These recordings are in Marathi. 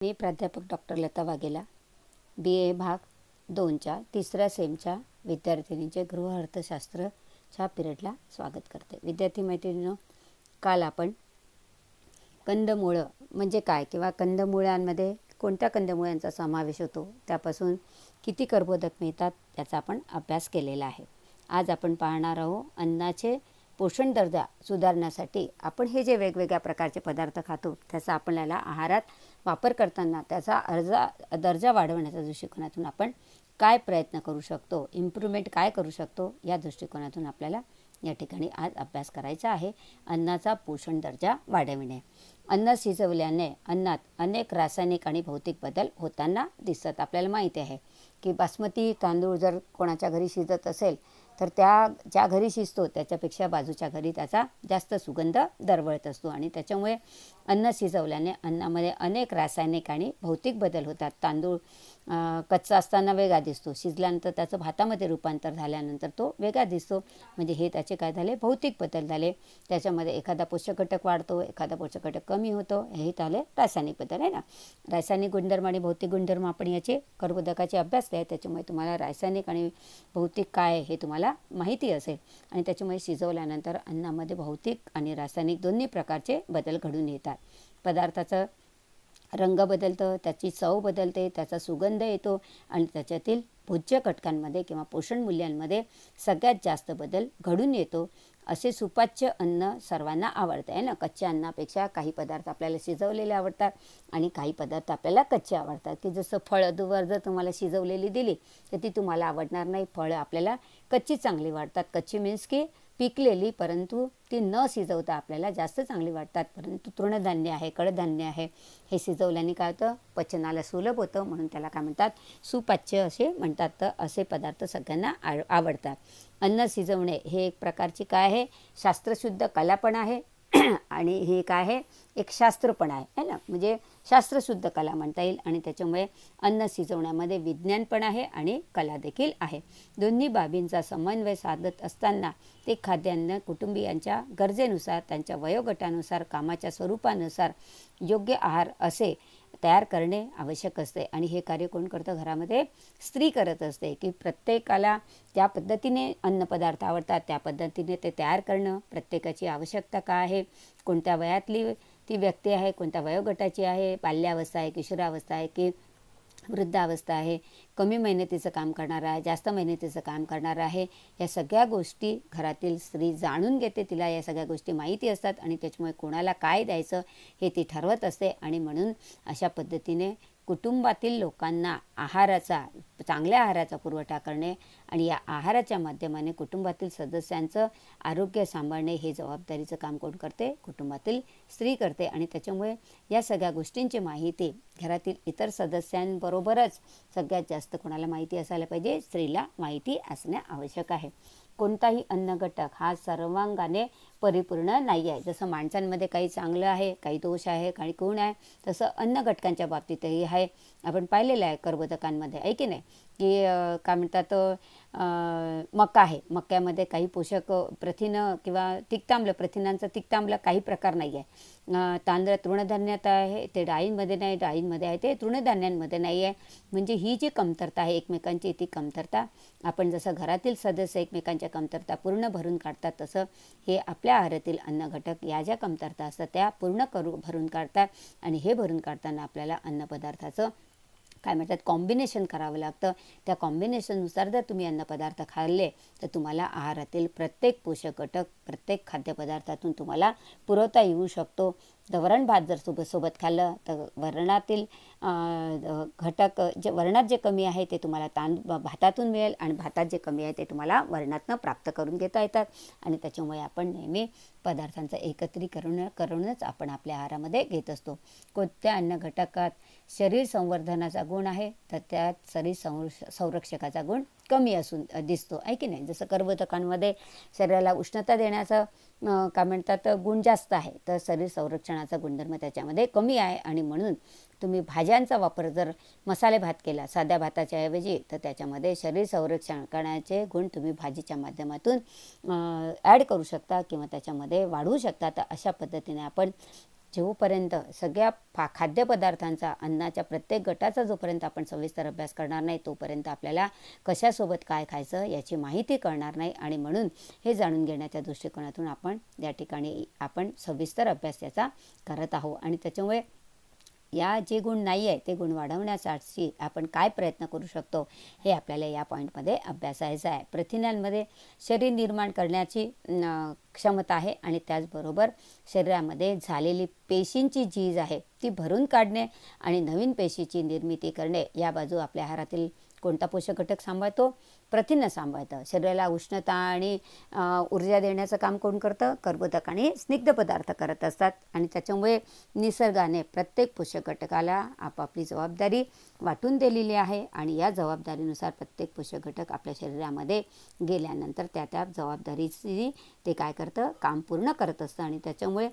मी प्राध्यापक doctor Lata Waghela B A भाग दोनच्या तिसऱ्या सेमच्या विद्यार्थिनींचे गृह अर्थशास्त्रच्या पिरियडला स्वागत करते. विद्यार्थी मैत्रिणीनं काल आपण कंदमुळं म्हणजे काय किंवा कंदमुळांमध्ये कोणत्या कंदमुळ्यांचा समावेश होतो त्यापासून किती कर्बोदक मिळतात याचा आपण अभ्यास केलेला आहे. आज आपण पाहणार आहोत अन्नाचे पोषण दर्जा सुधारण्यासाठी आपण हे जे वेगवेगळ्या प्रकारचे पदार्थ खातो त्याचा आपल्याला आहारात वापर करताना त्याचा अर्जा दर्जा वाढवण्याच्या दृष्टिकोनातून आपण काय प्रयत्न करू शकतो इम्प्रूव्हमेंट काय करू शकतो या दृष्टिकोनातून आपल्याला या ठिकाणी आज अभ्यास करायचा आहे. अन्नाचा पोषण दर्जा वाढविणे. अन्न शिजवल्याने अन्नात अनेक रासायनिक आणि भौतिक बदल होताना दिसतात. आपल्याला माहिती आहे की बासमती तांदूळ जर कोणाच्या घरी शिजत असेल तर त्या ज्या घरी शिजतो त्याच्यापेक्षा बाजूच्या घरी त्याचा जास्त सुगंध दरवळत असतो. आणि त्याच्यामुळे अन्न शिजवल्याने अन्नामध्ये अनेक रासायनिक आणि भौतिक बदल होतात. तांदूळ कच्चा असताना वेगळा दिसतो. शिजल्यानंतर त्याचं भातामध्ये रूपांतर झाल्यानंतर तो वेगळा दिसतो. म्हणजे हे त्याचे काय झाले? भौतिक बदल झाले. त्याच्यामध्ये एखादा पोषक घटक वाढतो एखादा पोषक घटक कमी होतो. हे झाले रासायनिक बदल आहे ना? रासायनिक गुणधर्म आणि भौतिक गुणधर्म आपण याचे कर्बोदकाचे अभ्यासले आहे. त्याच्यामुळे तुम्हाला रासायनिक आणि भौतिक काय हे तुम्हाला माहिती असेल. आणि त्याच्यामुळे शिजवल्यानंतर अन्नामध्ये भौतिक आणि रासायनिक दोन्ही प्रकारचे बदल घडून येतात. पदार्थाचं रंग बदलतं त्याची चव बदलते त्याचा सुगंध येतो आणि त्याच्यातील भोज्य घटकांमध्ये किंवा पोषण मूल्यांमध्ये सगळ्यात जास्त बदल घडून येतो. असे सुपाच्य अन्न सर्वांना आवडतं आहे ना? कच्च्या अन्नापेक्षा काही पदार्थ आपल्याला शिजवलेले आवडतात आणि काही पदार्थ आपल्याला कच्चे आवडतात. की जसं फळं दुवर जर तुम्हाला शिजवलेली दिली तर ती तुम्हाला आवडणार नाही. फळं आपल्याला कच्ची चांगली वाटतात. कच्ची मीन्स की पिकलेली परंतु ती न शिजवता आपल्याला जास्त चांगली वाटतात. परंतु तृणधान्य आहे कडधान्य आहे. हे शिजवल्याने काय होतं? पचनाला सुलभ होतं म्हणून त्याला काय म्हणतात? सुपाच्य असे म्हणतात. तर असे पदार्थ सगळ्यांना आ आवडतात. अन्न शिजवणे हे एक प्रकारची काय आहे? शास्त्रशुद्ध कला पण आहे. आणि हे काय आहे? एक शास्त्र पण आहे. है ना? म्हणजे शास्त्रशुद्ध कला म्हणता येईल आणि त्याच्यामुळे अन्न शिजवण्यामध्ये विज्ञान पण आहे आणि कला देखील आहे. दोन्ही बाबींचा समन्वय साधत असताना ते खाद्यान्न कुटुंबियांच्या गरजेनुसार त्यांच्या वयोगटानुसार कामाच्या स्वरूपानुसार योग्य आहार असे तयार करणे आवश्यक असते. आणि हे कार्य कोण करतं? घरामध्ये स्त्री करत असते की प्रत्येकाला त्या पद्धतीने अन्नपदार्थ आवडतात त्या पद्धतीने ते तयार करणं प्रत्येकाची आवश्यकता काय आहे? कोणत्या वयातली ती व्यक्ती आहे कोणत्या वयोगटाची आहे बाल्यावस्था आहे किशोरावस्था आहे की वृद्धावस्था आहे कमी मेहनतीचं काम करणारं आहे जास्त मेहनतीचं काम करणारं आहे या सगळ्या गोष्टी घरातील स्त्री जाणून घेते तिला या सगळ्या गोष्टी माहिती असतात आणि त्याच्यामुळे कोणाला काय द्यायचं हे ती ठरवत असते आणि म्हणून अशा पद्धतीने कुटुंबातील लोकांना आहाराचा चांगल्या आहाराचा पुरवठा करणे आणि या आहाराच्या माध्यमाने कुटुंबातील सदस्यांचं आरोग्य सांभाळणे हे जबाबदारीचं काम कोण करते? कुटुंबातील स्त्री करते. आणि त्याच्यामुळे या सगळ्या गोष्टींची माहिती घरातील इतर सदस्यांबरोबरच सगळ्यात जास्त कोणाला माहिती असायला पाहिजे? स्त्रीला माहिती असणे आवश्यक आहे. कोणताही अन्न घटक हा सर्वांगाने परिपूर्ण नाही आहे. जसं माणसांमध्ये काही चांगलं आहे काही दोष आहे काही गुण आहे तसं अन्न घटकांच्या बाबतीतही आहे. आपण पाहिलेलं आहे कर्बोदकांमध्ये आहे की नाही? की काय म्हणतात मका आहे. मक्यामध्ये काही पोषक प्रथिनं किंवा तिक्तांबलं प्रथिनांचं तिक्तांबलं काही प्रकार नाही आहे. तांदळ तृणधान्यात आहे ते डाळींमध्ये नाही डाळींमध्ये आहे ते तृणधान्यांमध्ये नाही आहे. म्हणजे ही जी कमतरता आहे एकमेकांची ती कमतरता आपण जसं घरातील सदस्य एकमेकांच्या कमतरता पूर्ण भरून काढतात तसं हे आपल्या आहारातील अन्न घटक या ज्या कमतरता असतात त्या पूर्ण करू भरून काढतात आणि हे भरून काढताना आपल्याला अन्नपदार्थाचं काय म्हणतात कॉम्बिनेशन करावं लागतं. त्या कॉम्बिनेशननुसार जर तुम्ही अन्नपदार्थ खाल्ले तर तुम्हाला आहारातील प्रत्येक पोषक घटक प्रत्येक खाद्यपदार्थातून तुम्हाला पुरवता येऊ शकतो. तर वरण भात जर सोबत सोबत खाल्लं तर वरणातील घटक जे वरणात जे कमी आहे ते तुम्हाला तांद भातातून मिळेल आणि भातात जे कमी आहे ते तुम्हाला वरणातनं प्राप्त करून घेता येतात. आणि त्याच्यामुळे आपण नेहमी पदार्थांचं एकत्रीकरण करूनच आपण आपल्या आहारामध्ये घेत असतो. कोणत्या अन्न घटकात शरीर संवर्धनाचा गुण आहे तर त्यात शरीर संर संरक्षकाचा गुण कमी असून दिसतो. आहे की नाही? जसं कर्बोदकांमध्ये शरीराला उष्णता देण्याचं काय म्हणतात गुण जास्त आहे तर शरीर संरक्षणाचा गुणधर्म त्याच्यामध्ये कमी आहे. आणि म्हणून तुम्ही भाज्यांचा वापर जर मसाले भात केला साध्या भाताच्या ऐवजी तर त्याच्यामध्ये शरीर संरक्षण करण्याचे गुण तुम्ही भाजीच्या माध्यमातून ॲड करू शकता किंवा त्याच्यामध्ये वाढवू शकता. तर अशा पद्धतीने आपण जेव्हापर्यंत सगळ्या फा खाद्यपदार्थांचा अन्नाच्या प्रत्येक गटाचा जोपर्यंत आपण सविस्तर अभ्यास करणार नाही तोपर्यंत आपल्याला कशासोबत काय खायचं याची माहिती कळणार नाही आणि म्हणून हे जाणून घेण्याच्या दृष्टिकोनातून आपण या ठिकाणी आपण सविस्तर अभ्यास याचा करत आहोत. आणि त्याच्यामुळे या जे गुण नाही आहे ते गुण वाढवण्यासाठी आपण काय प्रयत्न करू शकतो हे आपल्याला या पॉईंटमध्ये अभ्यासायचं आहे. प्रथिनांमध्ये शरीर निर्माण करण्याची क्षमता आहे आणि त्याचबरोबर शरीरामध्ये झालेली पेशींची झीज आहे ती भरून काढणे आणि नवीन पेशीची निर्मिती करणे या बाजू आपल्या आहारातील कोणता पोषक घटक सांभाळतो? प्रथिनं सांभाळतं. शरीराला उष्णता आणि ऊर्जा देण्याचं काम कोण करतं? कर्बोदक आणि स्निग्ध पदार्थ करत असतात. आणि त्याच्यामुळे निसर्गाने प्रत्येक पोषक घटकाला आपापली जबाबदारी वाटून दिलेली आहे. आणि या जबाबदारीनुसार प्रत्येक पोषक घटक आपल्या शरीरामध्ये गेल्यानंतर त्या त्या जबाबदारीची ते काय करतं? काम पूर्ण करत असतं. आणि त्याच्यामुळे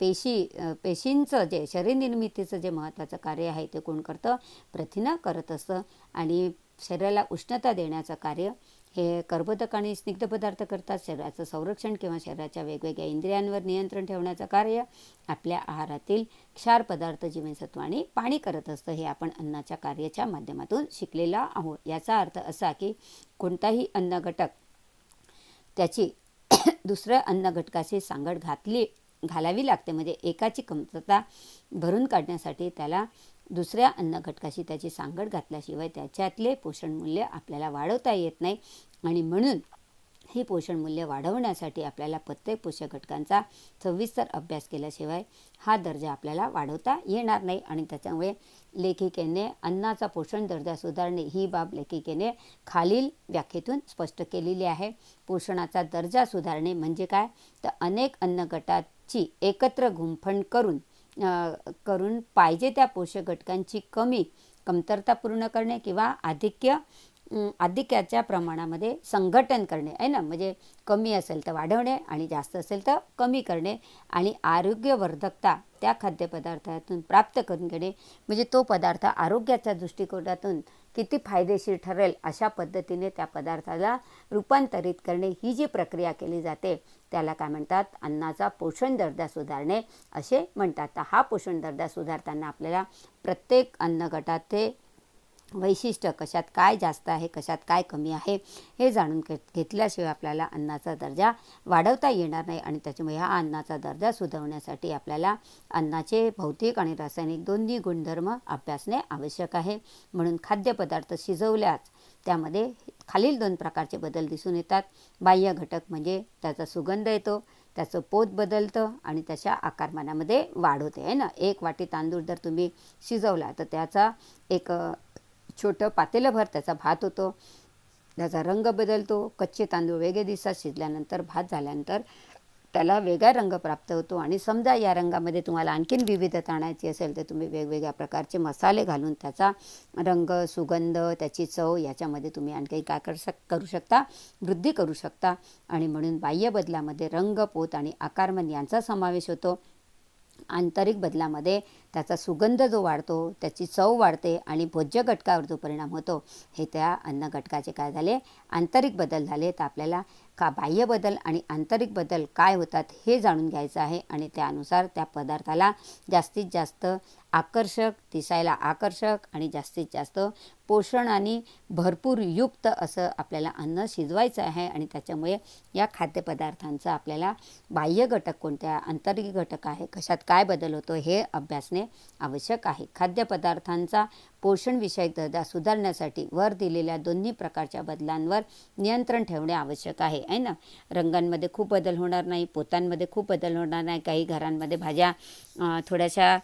पेशी पेशींचं जे शरीरनिर्मितीचं जे महत्त्वाचं कार्य आहे ते कोण करतं? प्रथिनं करत असतं. आणि शरीराला उष्णता देण्याचं कार्य हे कर्बोदक आणि स्निग्ध पदार्थ करतात. शरीराचं संरक्षण किंवा शरीराच्या वेगवेगळ्या इंद्रियांवर नियंत्रण ठेवण्याचं कार्य आपल्या आहारातील क्षार पदार्थ जीवनसत्व आणि पाणी करत असतं हे आपण अन्नाच्या कार्याच्या माध्यमातून शिकलेला आहोत. याचा अर्थ असा की कोणताही अन्न घटक त्याची दुसऱ्या अन्न घटकाशी सांगड घातली घालावी लागते. म्हणजे एकाची कमतरता भरून काढण्यासाठी त्याला दुसऱ्या अन्न घटकाशी त्याची सांगड घातल्याशिवाय त्याच्यातले पोषण मूल्य आपल्याला वाढवता येत नाही. आणि म्हणून ही पोषण मूल्य वाढवण्यासाठी आपल्याला प्रत्येक पोषक घटकांचा सविस्तर अभ्यास केल्याशिवाय हा दर्जा आपल्याला वाढवता येणार नाही. आणि त्याच्यामुळे लेखिकेने अन्नाचा पोषण दर्जा सुधारणे ही बाब लेखिकेने खालील व्याख्येतून स्पष्ट केलेली आहे. पोषणाचा दर्जा सुधारणे म्हणजे काय? तर अनेक अन्न गटाची एकत्र गुंफण करून करून पाहिजे त्या पोषक घटकांची कमी कमतरता पूर्ण करणे किंवा आधिक्य आधिक्याच्या प्रमाणामध्ये संघटन करणे आहे ना? म्हणजे कमी असेल तर वाढवणे आणि जास्त असेल तर कमी करणे आणि आरोग्यवर्धकता त्या खाद्यपदार्थातून प्राप्त करून घेणे. म्हणजे तो पदार्थ आरोग्याच्या दृष्टिकोनातून किती फायदेशीर ठरेल अशा पद्धतीने त्या पदार्थाला रूपांतरित करणे ही जी प्रक्रिया केली जाते त्याला काय म्हणतात? अन्नाचा पोषण दर्जा सुधारणे असे म्हणतात. तर हा पोषण दर्जा सुधारताना आपल्याला प्रत्येक अन्न ते वैशिष्ट्य कशात काय जास्त आहे कशात काय कमी आहे हे जाणून घे घेतल्याशिवाय आपल्याला अन्नाचा दर्जा वाढवता येणार नाही आणि त्याच्यामुळे ह्या अन्नाचा दर्जा सुधारण्यासाठी आपल्याला अन्नाचे भौतिक आणि रासायनिक दोन्ही गुणधर्म अभ्यासणे आवश्यक आहे. म्हणून खाद्यपदार्थ शिजवल्यास त्यामध्ये खालील दोन प्रकारचे बदल दिसून येतात. बाह्य घटक म्हणजे त्याचा सुगंध येतो त्याचं पोत बदलतं आणि त्याच्या आकारमानामध्ये वाढ होते आहे ना? एक वाटी तांदूळ जर तुम्ही शिजवला तर त्याचा एक छोटं पातेलंभर त्याचा भात होतो. त्याचा रंग बदलतो. कच्चे तांदूळ वेगळे दिसतात शिजल्यानंतर भात झाल्यानंतर त्याला वेगळा रंग प्राप्त होतो. आणि समजा या रंगामध्ये तुम्हाला आणखीन विविधता आणायची असेल तर तुम्ही वेगवेगळ्या प्रकारचे मसाले घालून त्याचा रंग सुगंध त्याची चव याच्यामध्ये तुम्ही आणखी काय कर शक करू शकता? वृद्धी करू शकता. आणि म्हणून बाह्य बदलामध्ये रंग पोत आणि आकारमन यांचा समावेश होतो. आंतरिक बदलामध्ये त्याचा सुगंध जो वाढतो त्याची चव वाढते आणि भोज्य घटकावर जो परिणाम होतो हे त्या अन्न घटकाचे काय झाले? आंतरिक बदल झाले. तर आपल्याला का बाह्य बदल आणि आंतरिक बदल काय होतात हे जाणून घ्यायचं आहे आणि त्यानुसार त्या पदार्थाला जास्तीत जास्त आकर्षक दिसायला आकर्षक आणि जास्तीत जास्त पोषण आणि भरपूर युक्त असं आपल्याला अन्न शिजवायचं आहे आणि त्याच्यामुळे या खाद्यपदार्थांचा आपल्याला बाह्य घटक कोणत्या आंतरिक घटक आहे कशात काय बदल होतो हे अभ्यासणे आवश्यक आहे. खाद्यपदार्थांचा पोषणविषयक दर्जा सुधारण्यासाठी वर दिलेल्या दोन्ही प्रकारच्या बदलांवर नियंत्रण ठेवणे आवश्यक आहे आहे ना? रंगांमध्ये खूप बदल होणार नाही पोतांमध्ये खूप बदल होणार नाही काही घरांमध्ये भाज्या थोड्याशा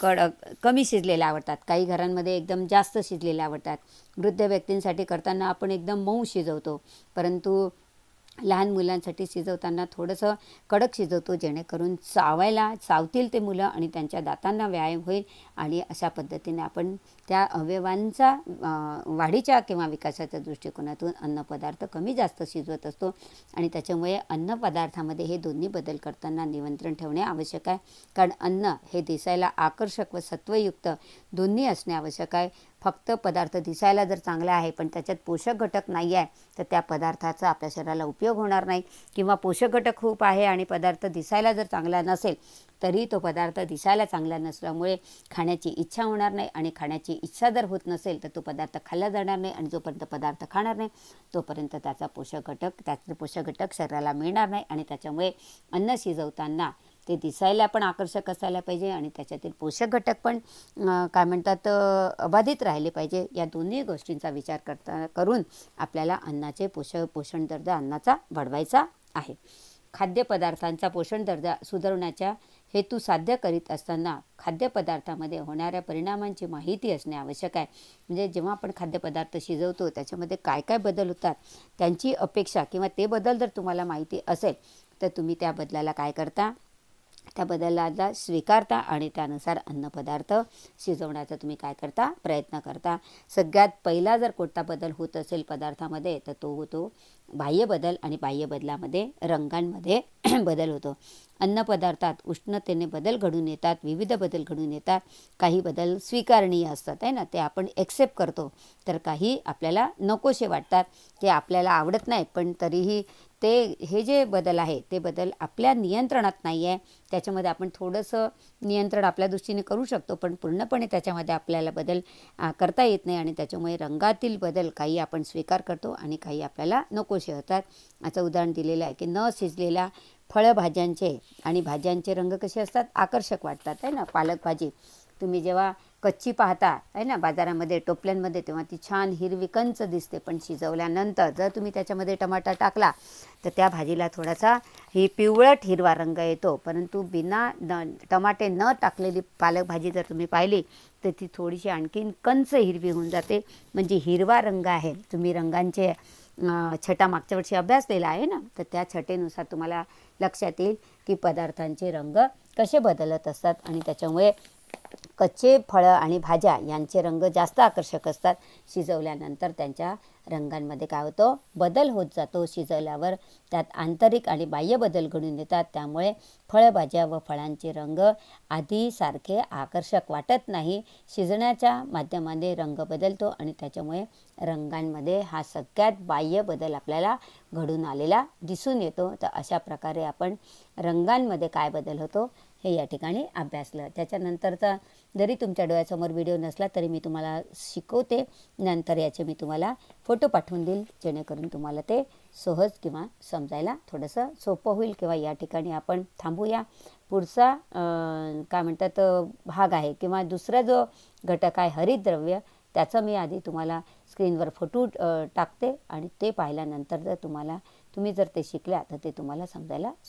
कड कडक कमी शिजलेल्या आवडतात काही घरांमध्ये एकदम जास्त शिजलेल्या आवडतात. वृद्ध व्यक्तींसाठी करताना आपण एकदम मऊ शिजवतो परंतु लहान मुलांसाठी शिजवताना थोडंसं कडक शिजवतो जेणेकरून चावायला चावतील ते मुलं आणि त्यांच्या दातांना व्यायाम होईल आणि अशा पद्धतीने आपण त्या अवयवांचा वाढीच्या किंवा विकासाच्या दृष्टिकोनातून अन्नपदार्थ कमी जास्त शिजवत असतो आणि त्याच्यामुळे अन्नपदार्थामध्ये हे दोन्ही बदल करताना नियंत्रण ठेवणे आवश्यक आहे. कारण अन्न हे दिसायला आकर्षक व सत्वयुक्त दोन्ही असणे आवश्यक आहे. फक्त पदार्थ दिसायला जर चांगला आहे पण त्याच्यात पोषक घटक नाही आहे तर त्या पदार्थाचा आपल्या शरीराला उपयोग होणार नाही. किंवा पोषक घटक खूप आहे आणि पदार्थ दिसायला जर चांगला नसेल तरी तो पदार्थ दिसायला चांगला नसल्यामुळे खाण्याची इच्छा होणार नाही आणि खाण्याची इच्छा जर होत नसेल तर तो पदार्थ खाल्ला जाणार नाही आणि जोपर्यंत पदार्थ खाणार नाही तोपर्यंत त्याचा पोषक घटक त्याचे पोषक घटक शरीराला मिळणार नाही आणि त्याच्यामुळे अन्न शिजवताना ते दिसायला पण आकर्षक असायला पाहिजे आणि त्याच्यातील पोषक घटक पण काय म्हणतात अबाधित राहिले पाहिजे. या दोन्ही गोष्टींचा विचार करता करून आपल्याला अन्नाचे पोष पोषण दर्जा अन्नाचा वाढवायचा आहे. खाद्यपदार्थांचा पोषण दर्जा सुधारण्याच्या हेतू साध्य करीत असताना खाद्यपदार्थामध्ये होणाऱ्या परिणामांची माहिती असणे आवश्यक आहे. म्हणजे जेव्हा आपण खाद्यपदार्थ शिजवतो त्याच्यामध्ये काय काय बदल होतात त्यांची अपेक्षा किंवा ते बदल जर तुम्हाला माहिती असेल तर तुम्ही त्या बदलाला काय करता? त्या बदलाला स्वीकारता आणि त्यानुसार अन्नपदार्थ शिजवण्याचा तुम्ही काय करता? प्रयत्न करता. सगळ्यात पहिला जर कोणता बदल होत असेल पदार्थामध्ये तर तो होतो बाह्य बदल आणि बाह्य बदलामध्ये रंगांमध्ये बदल होतो. अन्नपदार्थात उष्णतेने बदल घडून येतात विविध बदल घडून येतात. काही बदल स्वीकारणीय असतात आहे ना? ते आपण एक्सेप्ट करतो. तर काही आपल्याला नकोसे वाटतात ते आपल्याला आवडत नाही पण तरीही ते हे जे बदल आहे ते बदल आपल्या नियंत्रणात नाही आहे त्याच्यामध्ये आपण थोडंसं नियंत्रण आपल्या दृष्टीने करू शकतो पण पूर्णपणे त्याच्यामध्ये आपल्याला बदल आ, करता येत नाही आणि त्याच्यामुळे रंगातील बदल काही आपण स्वीकार करतो आणि काही आपल्याला नकोसे होतात याचं उदाहरण दिलेलं आहे की न शिजलेल्या फळभाज्यांचे आणि भाज्यांचे रंग कसे असतात? आकर्षक वाटतात आहे ना? पालक भाजी तुम्ही जेव्हा कच्ची पाहता आहे ना बाजारामध्ये टोपल्यांमध्ये तेव्हा ती छान हिरवी कंच दिसते. पण शिजवल्यानंतर जर तुम्ही त्याच्यामध्ये टमाटा टाकला तर त्या भाजीला थोडासा ही पिवळट हिरवा रंग येतो. परंतु बिना न टमाटे न टाकलेली पालक भाजी जर तुम्ही पाहिली तर ती थोडीशी आणखीन कंच हिरवी होऊन जाते. म्हणजे हिरवा रंग आहे. तुम्ही रंगांचे छटा मागच्या वर्षी अभ्यासलेला आहे ना तर त्या छटेनुसार तुम्हाला लक्षात येईल की पदार्थांचे रंग कसे बदलत असतात. आणि त्याच्यामुळे कच्चे फळं आणि भाज्या यांचे रंग जास्त आकर्षक असतात. शिजवल्यानंतर त्यांच्या रंगांमध्ये काय होतो? बदल होत जातो. शिजवल्यावर त्यात आंतरिक आणि बाह्य बदल घडून येतात. त्यामुळे फळभाज्या व फळांचे रंग आधीसारखे आकर्षक वाटत नाही. शिजण्याच्या माध्यमाने रंग बदलतो आणि त्याच्यामुळे रंगांमध्ये हा सगळ्यात बाह्य बदल आपल्याला घडून आलेला दिसून येतो. तर अशा प्रकारे आपण रंगांमध्ये काय बदल होतो? हे या ठिकाणी अभ्यासलं. त्याच्यानंतरचा जरी तुमच्या डोळ्यासमोर व्हिडिओ नसला तरी मी तुम्हाला शिकवते. नंतर याचे मी तुम्हाला फोटो पाठवून देईल जेणेकरून तुम्हाला ते सहज किंवा समजायला थोडंसं सोपं होईल. किंवा या ठिकाणी आपण थांबूया. पुढचा काय म्हणतात भाग आहे. किंवा दुसरा जो घटक आहे हरितद्रव्य त्याचं मी आधी तुम्हाला स्क्रीनवर फोटो टाकते. आणि ते पाहिल्यानंतर जर तुम्हाला तुम्ही जर ते शिकल्या तर ते तुम्हाला समजायला